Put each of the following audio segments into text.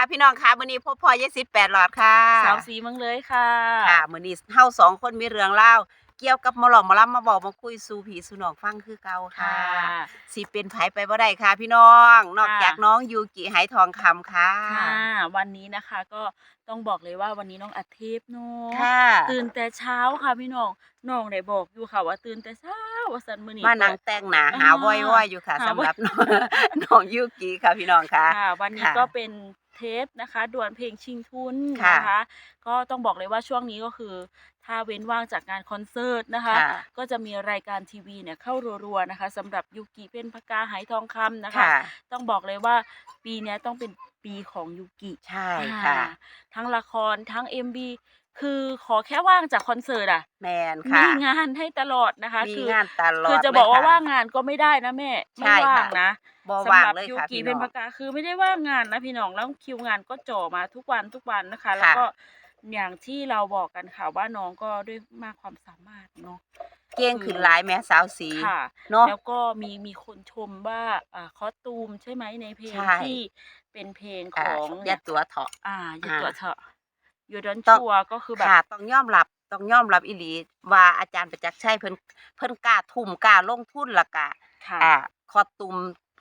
ค่ะพี่น้องค่ะมื้อนี้พบพ่อยายสิทธิ์แปดหลอดค่ะสาวสีเมืองเลยค่ะค่ะมื้อนี้เฮาสองคนมีเรื่องเล่าวเกี่ยวกับหมอหลอมหมอลำมาบอกมาคุยสู่ผีสู่น้องฟังคือเก่าค่ะค่ะสิเป็นไผไปบ่ได้ค่ะ พี่น้อง นอกค่ะจากน้องยูกิไหทองคำค่ะค่ะวันนี้นะคะก็ต้องบอกเลยว่าวันนี้น้องอัดเทปเนาะค่ะตื่นแต่เช้าค่ะพี่น้องน้องได้บอกอยู่ค่ะว่าตื่นแต่เช้าว่าสันมื้อนี้มานั่งแต่งหน้าหาอ่าว้อยๆอยู่ค่ะหาสำหรับว้อยน้องน้องยูกิค่ะพี่น้องค่ะค่ะวันนี้ค่ะก็เป็น เทปนะคะดวลเพลงชิงทุนค่ะนะคะ ก็ต้องบอกเลยว่าช่วงนี้ก็คือ ถ้าเว้นว่างจากงานคอนเสิร์ตนะคะค่ะก็จะมีรายการทีวีเนี่ยเข้ารัวๆนะคะสำหรับยูกิเป็นพกาไหทองคำนะคะค่ะต้องบอกเลยว่าปีเนี้ยต้องเป็นปีของยูกิใช่ค่ะอ่าทั้งละครทั้ง MV คือขอแค่ว่างจากคอนเสิร์ตอะ แมนค่ะ มีงานให้ตลอดนะคะ มีคืองานตลอดคือจะบอกว่าเลยค่ะว่างงานก็ไม่ได้นะแม่ใช่ไม่ว่างค่ะ นะบ่สำว่างหรับเลยยูค่ะกิพี่เป็นน้อง ปากกาคือไม่ได้ว่างงานนะพี่น้องแล้วคิวงานก็จ่อมาทุกวันทุกวันนะคะ แล้วค่ะ ก็อย่างที่เราบอกกันค่ะว่าน้องก็ด้วยมากความสามารถเนาะเก่งขึ้นหลายแม่สาวสีค่ะ เนาะ แล้วก็มีมีคนชมว่าอ่าคอสตูมใช่ไหมในเพลงใช่ ที่เป็นเพลงขอ่าองอย่าตัวเถาะ อ่าอย่าอ่า ตัวเถอะ ยูดอนต้องชัวก็คือแบบค่ะต้องยอมรับต้องยอมรับอีหลี ว่าอาจารย์ประจักษ์ชัยเพิ่นเพิ่นกล้าทุ่มกล้าลงทุนและกะค่ะอ่าคอตุม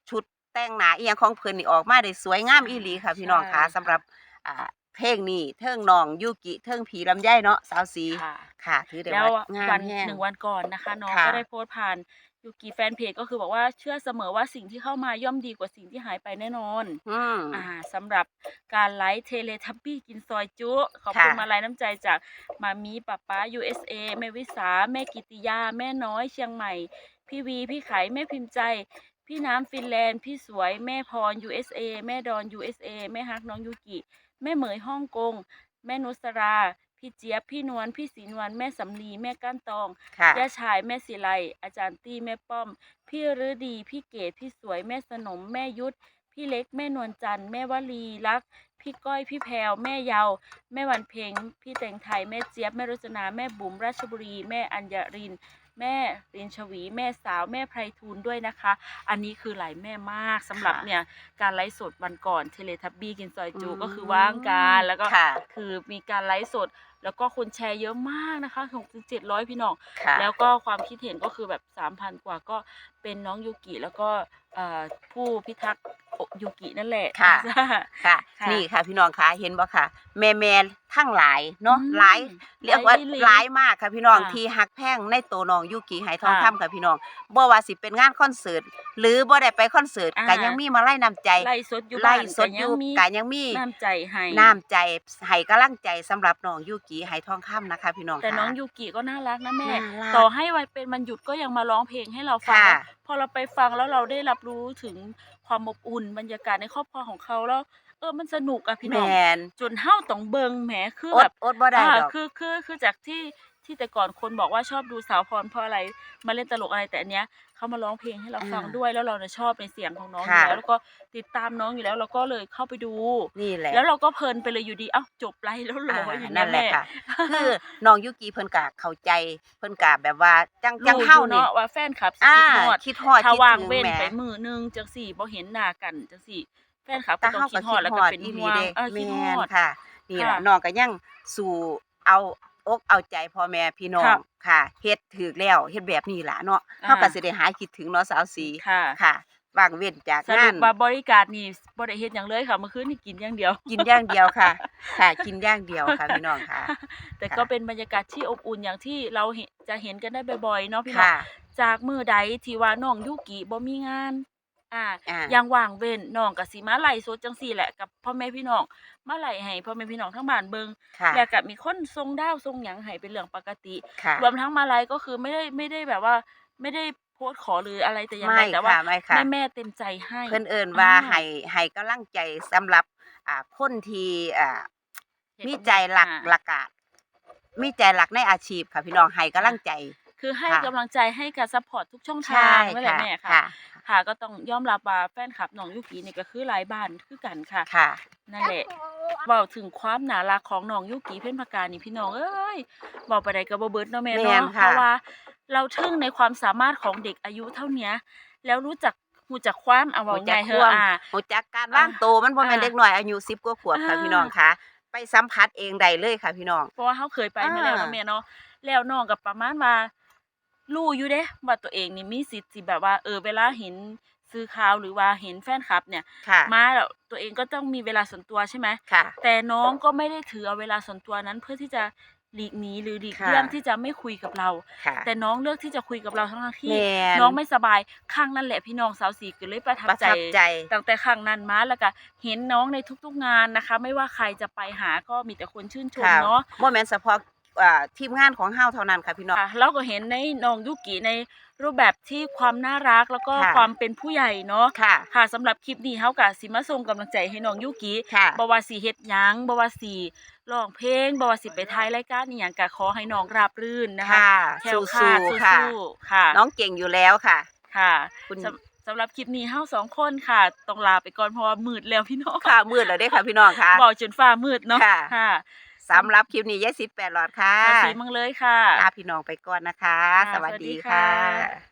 ชุดแต่งหน้าอีหยังของเพิ่นนี่ออกมาได้สวยงามอีหลีค่ะ พี่น้องค่ะใช่ค่ะสำหรับอ่าเพลงนี้เทิงน้องยูกิเทิงผีลำไยเนาะสาวสีค่ะค่ะถือได้แล้วว่างาวันนแห้งหนึ่งวันก่อนนะคะน้องค่ะก็ได้โพสต์ผ่าน ยูกิแฟนเพจก็คือบอกว่าเชื่อเสมอว่าสิ่งที่เข้ามาย่อมดีกว่าสิ่งที่หายไปแน่นอนอืม อ่าสำหรับการไลฟ์เทเลทับบี้กินซอยจุ ขอบคุณค่ะ มาลัยน้ำใจจากมามีป้าป้า USA แม่วิสา แม่กิติยา แม่น้อยเชียงใหม่ พี่วี พี่ไขแม่พิมพ์ใจ พี่น้ำฟินแลนด์ พี่สวยแม่พร USA แม่ดอน USA แม่ฮักน้องยูกิ แม่เหมยฮ่องกง แม่นุสรา พี่เจี๊ยบ พี่นวล พี่ศรีนวล แม่สำลี แม่ก้านตอง ค่ะ ย่าชาย แม่ศิไล อาจารย์ตี้ แม่ป้อม พี่ฤดี พี่เกดพี่สวย แม่สนม แม่ยุทธ พี่เล็ก แม่นวลจันทร์ แม่วลีรัก พี่ก้อย พี่แพรวแม่เยาแม่วันเพ็ง พี่แต่งไทย แม่เจี๊ยบ แม่รจนา แม่บุ๋ม ราชบุรี แม่อัญญริน แม่รินชวี แม่สาวแม่ไพรทูลด้วยนะคะ อันนี้คือหลายแม่มากสำหรับค่ะเนี่ยการไลฟ์สดวันก่อนเทเลทับบี้กินซอยจูอืมก็คือว่างการแล้วก็ค่ะ คือมีการไลฟ์สด แล้วก็คนแชร์เยอะมากนะคะหกถึงเจ็ดร้อยพี่น้อง ค่ะ แล้วก็ความคิดเห็นก็คือแบบสามพันกว่าก็เป็นน้องยูกิ แล้วก็เอ่อผู้พิทักษ์ยูกินั่นแหละ ค่ะจ้าค่ะ ค่ะ นี่ค่ะพี่น้องค่ะเห็นบ่ค่ะ แม่แม่ ทั้งหลายเนาะอืมหลายเรียกว่าหลายอีหลีหลายมากค่ะพี่น้องค่ะที่ฮักแพงในตัวน้องยูกิไหทองค่ะคำค่ะพี่น้องบ่ว่าสิเป็นงานคอนเสิร์ตหรือบ่ได้ไปคอนเสิร์ตอ่า ก็ยังมีมาไล่นำใจไล่สดอยู่ไล่บ้านสดอยู่ก็ยังมีก็ยังมีน้ำใจให้น้ำใจให้กำลังใจสำหรับน้องยูกิไหทองคำนะคะ พี่น้องแต่ค่ะ น้องยูกิก็น่ารักนะแม่ น่ารักต่อให้วันเป็นวันหยุดก็ยังมาร้องเพลงให้เราฟังค่ะ พอเราไปฟังแล้วเราได้รับรู้ถึงความอบอุ่นบรรยากาศในครอบครัวของเขาแล้ว เออมันสนุกอะพี่แมน้องนจนเฮ้าต้องเบิงแหมคืออแบดบอดบ่ได้อ่าดอก คือคือคือจากที่ที่แต่ก่อนคนบอกว่าชอบดูสาวพรเพราะอะไรมาเล่นตลกอะไรแต่อันเนี้ยเขามาร้องเพลงให้เราฟังอ่าด้วยแล้วเราเนี่ยชอบในเสียงของน้องอยู่ค่ะ แล้วแล้วก็ติดตามน้องอยู่แล้วเราก็เลยเข้าไปดู นี่แหละแล้วเราก็เพลินไปเลยอยู่ดีเอ้าจบไลฟ์แล้วเหรออ่าอย่างนั่เงี้นยแหละแม่ ค่ะ คือน้องยูกิเพิ่นกะเข้าใจเพิ่นกะแบบว่าจังจังรู้เฮาอยู่นี่เนาะว่าแฟนคลับสิอ่าคิดฮอดคิดฮอดถ้าคิดว่างถึงเว้นแหม ไปมือนึงจังสี่บ่เห็นหน้ากันจังสี่ แฟนคลับก็แต่ต้องเฮาคิก็ดฮอคิดดแล้วฮก็อดเป็นอีห่หลีวงเด้เออคิดแม่ฮนอดค่ะ นี่ล่ะค่ะน้องก็ยังสู่เอาอกเอาใจพ่อแม่พี่น้อครังบค่ะเฮ็ดถูกแล้วเฮ็ดแบบนี้ล่ะเนาะอ่าเฮาก็สิได้หายคิดถึงเนาะสาวสีค่ะค่ะว่างเว้นจากสงารุนปว่าบริการนี่บ่ได้เฮ็ดหยังเลยค่ะเมื่อคืนนี่กินอย่างเดียว กินอย่างเดียวค่ะ ค่ะ กินอย่างเดียวค่ะพี่น้องค่ะ แต่ค่ะก็เป็นบรรยากาศที่อบอุ่นอย่างที่เราเห็นจะเห็นกันได้บ่อยๆเนาะพี่น้องค่ะจากมือใดที่ว่าน้องยุกิบ่มีงาน อ่าอ่ายังว่างเว้นน้องก็สิมาไล่สดจังซี่แหละกับพ่อแม่พี่น้องมาไล่ให้พ่อแม่พี่น้องทั้งบ้านเบิ่งค่ะแล้วก็มีคนส่งดาวส่งหยังให้เป็นเรื่องปกติ ค่ะรวมทั้งมาไลยก็คือไม่ได้ไม่ได้แบบว่า ไม่ได้โพสต์ขอหรืออะไรแต่อย่างใดไม่แต่ว่าค่ะไม่ค่ะ แม่แม่เต็มใจให้ เพิ่นเอิ้นว่าอ่า ให้ให้กำลังใจสำหรับอ่าคนที่อ่าเห็นมีใจหลักอ่า หลักกาดมีใจหลักในอาชีพค่ะพี่น้องให้กำลังใจ คือให้ค่ะกำลังใจให้กับซัพพอร์ตทุกช่องทาใช่งนั่นแหละค่ะแม่ค่ะค่ะ ค่ะ ก็ต้องยอมรับว่าแฟนคลับน้องยุกินี่ก็คือหลายบ้านคือกันค่ะ ค่ะ นั่นแหละเว้าถึงความน่ารักของน้องยุกิเพ่นพกานี่พี่น้องเอ้ยเว้าไปได้ก็บ่เบิดเนาะแม่แม่นเนาะค่ะเพราะว่า เราทึ่งในความสามารถของเด็กอายุเท่าเนี้ย แล้วรู้จักหูจักความเอาหูเว้าจักง่ายเฮควาอะมอ่ารู้จักการว่างโตวมันบ่แม่นอ่าเด็กน้อยอายุ10กว่าขวบค่ะอ่า พี่น้องค่ะ ไปสัมผัสเองได้เลยค่ะพี่น้อง เพราะว่าเฮาเคยไปมาแล้วอ่าเนาะแม่เนาะแล้วน้องก็ประมาณว่า รู้อยู่เด้ว่าตัวเองนี่มีสิทธิ์สิแบบว่า เออเวลาเห็นซื้อข่าวหรือว่าเห็นแฟนคลับเนี่ย ค่ะ มาแล้วตัวเองก็ต้องมีเวลาส่วนตัวใช่ไหม ค่ะ แต่น้องก็ไม่ได้ถือเอาเวลาส่วนตัวนั้นเพื่อที่จะหลีกหนีหรือหลีกค่ะ เลี่ยงที่จะไม่คุยกับเรา ค่ะ แต่น้องเลือกที่จะคุยกับเราทั้งๆที่ แม่น น้องไม่สบายครั้งนั้นแหละพี่น้องสาวสีก็เลยประทับประใจ ทับใจ ตั้งแต่ครั้งนั้นมาแล้วก็เห็นน้องในทุกๆงานนะคะ ไม่ว่าใครจะไปหาก็มีแต่คนชื่นชมค่ะเนาะ บ่แม่นเฉพาะอ่า ทีมงานของเฮาเท่านั้นค่ะพี่น้องค่ะเราก็เห็นในน้องยุกิในรูปแบบที่ความน่ารักแล้วก็ค่ะความเป็นผู้ใหญ่เนาะค่ะค่ะสำหรับคลิปนี้เฮาก็สิมาส่งกำลังใจให้น้องยุกิค่ะ บ่ว่าสิเฮ็ดหยังบ่ว่าสิร้องเพลงบ่ว่าสิไปถ่ายรายการอีหยังก็ขอให้น้องราบรื่นนะคะค่ะแคล้วคสู้ลาดๆค่ะ สู้ๆค่ะน้องเก่งอยู่แล้วค่ะ ค่ะคุณสำสำหรับคลิปนี้เฮาสองคนค่ะต้องลาไปก่อนเพราะว่ามืดแล้วพี่น้องค่ะมืดแล้วเด้ค่ะพี่น้องค่ะ บอกจนฟ้ามืดเนาะค่ะ ค่ะ สำหรับคลิปนี้ยายสิบแปดหลอดค่ะสวัสดีมังเลยค่ะลาพี่น้องไปก่อนนะคะค่ะสวัสสวัสดีดีค่ะค่ะ